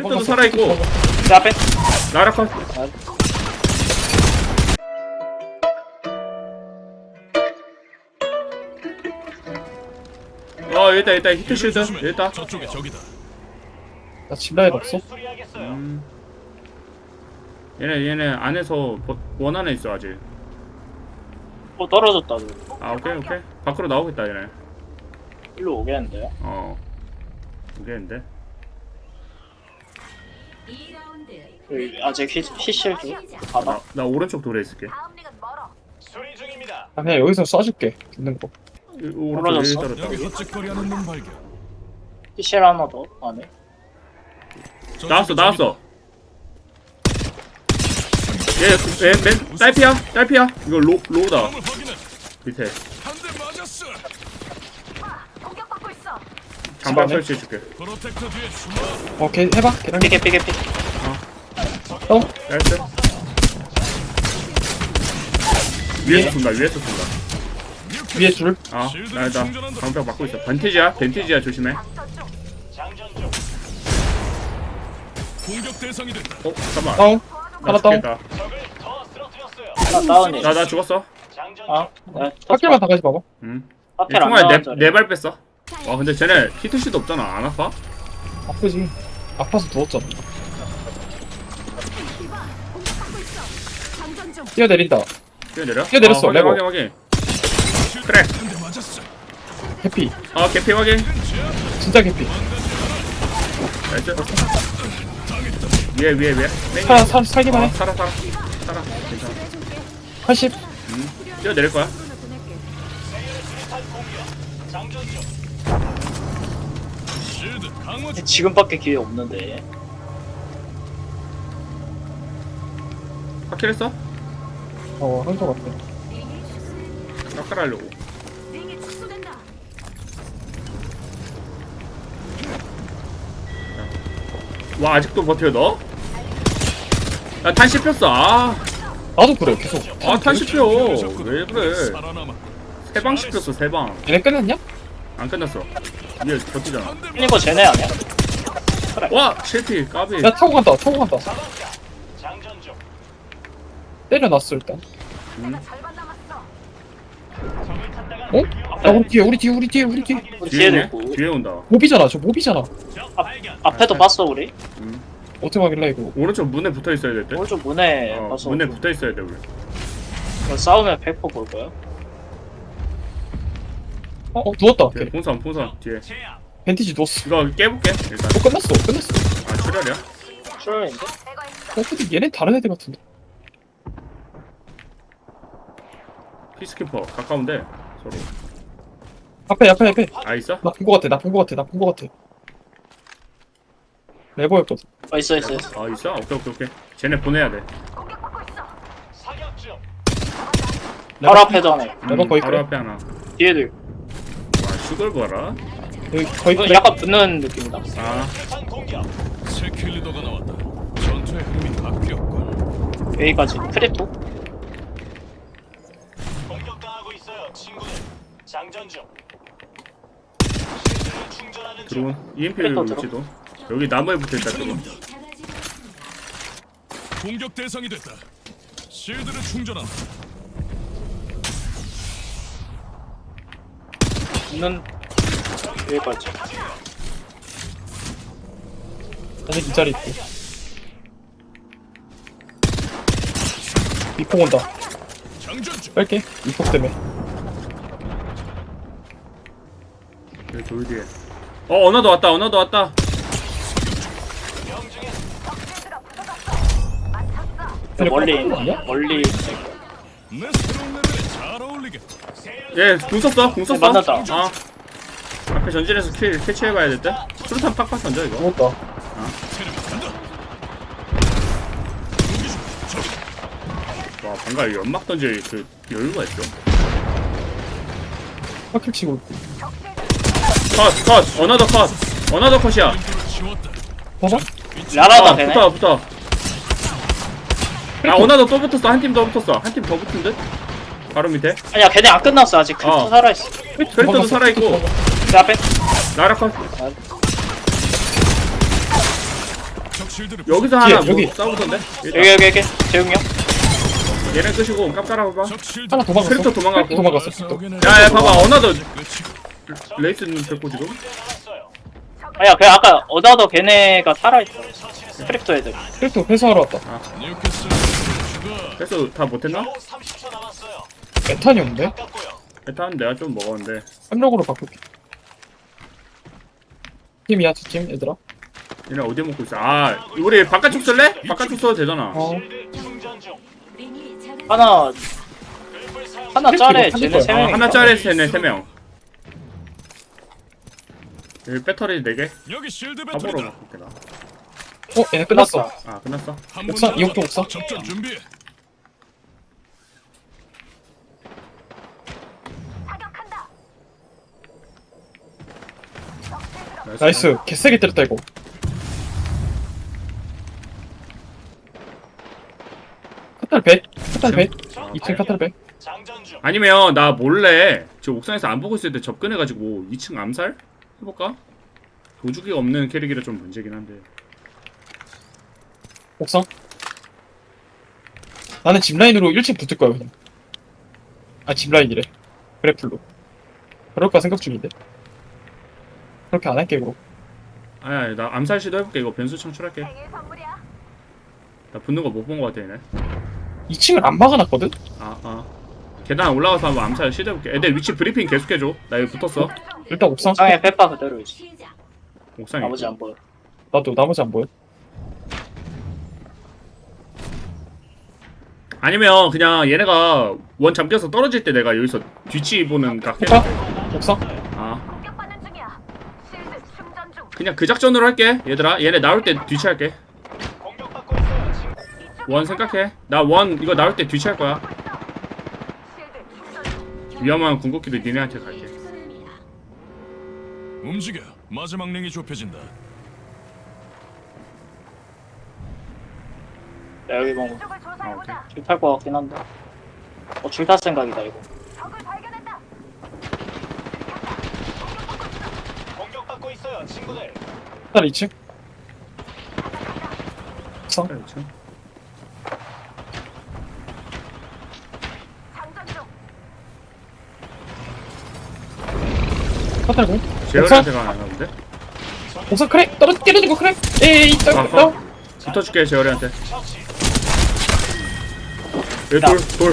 크리터도 살아있고. 내 앞에. 나라 컷. 어 일단 일단 히트 쉴드? 일단 저쪽에 적이다. 나 질라인 없어? 음. 얘네 얘네 안에서 버- 원 안에 있어 아직. 어 떨어졌다 누구. 아 오케이 오케이. 밖으로 나오겠다 얘네. 일로? 어. 오겠는데 여기 아직 히, 히실드 바다 나, 나 오른쪽 돌에 있을게. 아 그냥 여기서 쏴줄게 있는 거 이- 오른쪽 여기 떨어졌어? 떨어졌다 여기 헛짓거리하는 놈 발견. 히실 하나 더 안에 저쪽에 나왔어. 나왔어 얘얘맨 딸피야 딸피야 이거 로 로우다 확인해. 밑에 한 대 맞았어. 공격받고 있어. 장방? 설치해줄게. 걔 해봐. 삐개 삐개 삐 어? 나이스. 위에서 쏜다 위에서 쏜다. 위에 줄 아나 나 방벽 막고 있어. 벤티지야 벤티지야 조심해. 공격 대상이. 어 잠깐만. 다운 나 하나 다운 죽겠다. 나 다운이. 나 나 죽었어? 아 네, 학교만 다 가지 봐봐. 응. 앞에 안 총알 네발 뺐어 와 근데 쟤네 히트시도 없잖아. 안 아파? 아프지. 아파서 누웠잖아. 뛰어내린다. 뛰어내려? 뛰어내렸어, 아, 확인 레버. 확인 확인 그래. 해피. 아 개피 확인. 진짜 해피. 나이스. 위에 위에 위에. 땡겨. 살아 살, 살기만 어, 해. 살아 살아. 살아. 괜찮아. 80 뛰어내릴 거야 실드 강화 중. 지금밖에 기회 없는데 확킬했어? 어 한 거 같아 축소된다. 와 아직도 버텨 너? 나탄 씹혔어 아, 나도 그래 계속 아탄 씹혀 왜 그래 살아남아. 세방 씹혔어 세방안 얘네 끝났냐? 끝났어 위에 버티잖아. 한대 맞. 이거 쟤네 아니야? 와 실패 까비. 야 타고 간다 타고 간다. 때려놨어 일단. 남았어. 어? 야 우리 뒤에 우리 뒤에 우리 뒤에 우리 뒤에. 우리 뒤에 있고. 뒤에 온다. 모비잖아 저 모비잖아. 앞에도 봤어 우리? 어떻게 하길래 이거? 오른쪽 문에 붙어 있어야 될 듯? 오른쪽 문에 어, 봤어 문에 붙어 있어야 돼 우리. 이거 싸우면 100%볼 거야 어? 어 누웠다 걔 풍선 풍선 뒤에 벤티지 누웠어 이거 깨볼게 일단 어 끝났어 끝났어 아 출혈이야? 출혈인데? 어 근데 얘네 다른 애들 같은데 피스키퍼 가까운데 서로 앞에 앞에 앞에 아 있어? 나 본 거 같아 나 본 거 같아 나 본 거 같아 레버였거든 어 있어 있어 있어 아 있어? 오케이 오케이 오케이 쟤네 보내야 돼. 바로 앞에도 하나. 레버 거의 바로 그래. 앞에 하나 뒤에도 있고 와 슈걸 봐라 여기 거의 약간 붙는 느낌이다 아새 킬리더가 나왔다. 전투의 흐름이 바뀌었군. 여기까지 크립토? 공격당하고 있어요, 친구들. 장전 중. 충전하는 중. 드론 EMP 백퍼 위치도 여기 나무에 붙어있다 드론 공격 대상이 됐다. 실드를 충전한다. 붙는 여기까지 아직 이 자리 있고. 미폭 온다. 뺄게. 미폭 때문에. 여기 돌 뒤에 어 언어도 왔다 언어도 왔다. 멀리? 멀리 얘궁 썼어 궁 썼어. 네, 만났다. 아. 앞에 전진해서 킬 캐치해봐야 될듯? 수류탄 팍팍 던져 이거. 누웠다 체력 간다. 와 방금 연막 던질 그 여유가 있어. 파킬 치고. 컷컷. 어너더 컷. 어너더 컷이야. 봐봐. 라라다 아, 되네? 붙어 붙어. 아 어나더 또 붙었어. 한 팀 더 붙었어. 한 팀 더 붙은 듯 바로 밑에? 아니야 걔네 안 끝났어 아직. 크립토 어. 살아있어. 크리터도 살아있고. 내 앞에. 나라 컷 실드를 여기서 하나 뭐 여기. 싸우던데? 여기 여기 여기. 재웅이 형. 얘네 끄시고 깜깜하고 봐. 적 실드 하나 도망갔어. 크립토 도망갔고. 도망갔어 크립토 야야 봐봐. 어나더 끝이 레이스 는 됐고 지금. 아야 그 아까 어다더 걔네가 살아있어. 크립토 애들. 크립토 회수하러 왔다. 추가 그래서 다 못했나? 메탄이 없는데? 일단 내가 좀 먹었는데 햄록으로 바꿀게 팀이야 두팀 얘들아 얘네 어디 먹고 있어 아 우리 바깥쪽 쓸래? 바깥쪽 써도 되잖아 어. 하나 하나 짜래 크립토 쟤네. 세 아, 명이 하나 짜리 세네 3명 여기 배터리 4개 여기 실드 다 보러 배터리다 바꿀게 나. 어? 얘네 끝났어 아 끝났어? 옥상. 접전 준비 사격한다. 나이스. 개세게 때렸다 이거. 카탈 100 카탈 100 2층 카탈 100 장전 중. 아니면 나 몰래 저 옥상에서 안 보고 있을 때 접근해가지고 2층 암살? 해볼까? 도주기가 없는 캐릭이라 좀 문제긴 한데. 옥상? 나는 짚라인으로 1층 붙을 거야 그냥. 아 짚라인이래. 그래플로. 그럴까 생각 중인데 그렇게 안 할게 그럼 아니 아니 나 암살 시도 해볼게. 이거 변수 창출할게. 생일 선물이야. 나 붙는 거 못 본 거 같아 얘네. 2층을 안 막아놨거든? 아아. 계단 올라가서 한번 암살 시도해볼게. 애들 위치 브리핑 계속해줘. 나 여기 붙었어. 일단 옥상. 옥상에 페파 그대로이지 옥상에 나머지 안 보여. 나도 나머지 안 보여. 아니면 그냥 얘네가 원 잠겨서 떨어질 때 내가 여기서 뒤치 보는 각 옥상? 해볼게 옥상? 아 그냥 그 작전으로 할게. 얘들아 얘네 나올 때 뒤치할게. 원 생각해. 나 원 이거 나올 때 뒤치할 거야. 위험한 궁극기도 니네한테 갈게. 움직여. 마지막 링이 좁혀진다. 야, 여기 뭔가 이쪽을 조사해보자. 줄탈 것 같긴 한데. 어 줄탈 생각이다 이거 적을 발견했다. 공격받고 있어요. 친구들. 카탈 2층 옥상 그렇죠. 공 제어한테 가나 본데 옥상 크랙 떨어 때려진 거 크랙 에이 아, 떨어 어. 떨어 붙어줄게 처치. 여기 돌, 돌.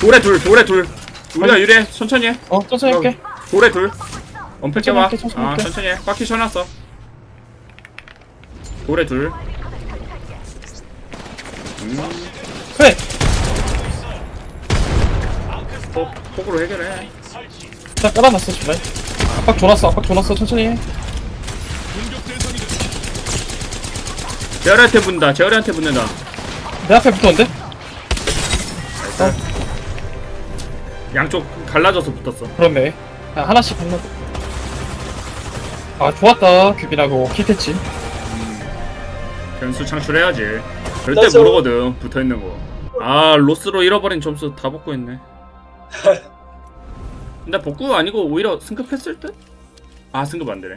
돌에 둘, 돌에 둘. 우리가 유리해. 천천히 해. 어 천천히 할게 돌에 둘. 엄폐 천천히 봐. 할게, 천천히 아, 할게. 천천히 해. 바퀴 쳐놨어. 돌에 둘. 음, 그래 폭, 폭으로 해결해. 일단 깔아놨어 짚라인 압박 줘놨어 압박 줘놨어 천천히 해 공격 대상이다 제어리한테 붙는다. 내 앞에 붙었는데? 양쪽 갈라져서 붙었어. 그렇네 야, 하나씩 하나 아 좋았다 규빈하고 킬테치 변수 창출해야지. 절대 나이스. 모르거든. 붙어 있는 거. 아, 로스로 잃어버린 점수 다 복구 했네. 근데 복구 아니고 오히려 승급했을 듯? 아, 승급 안 되네.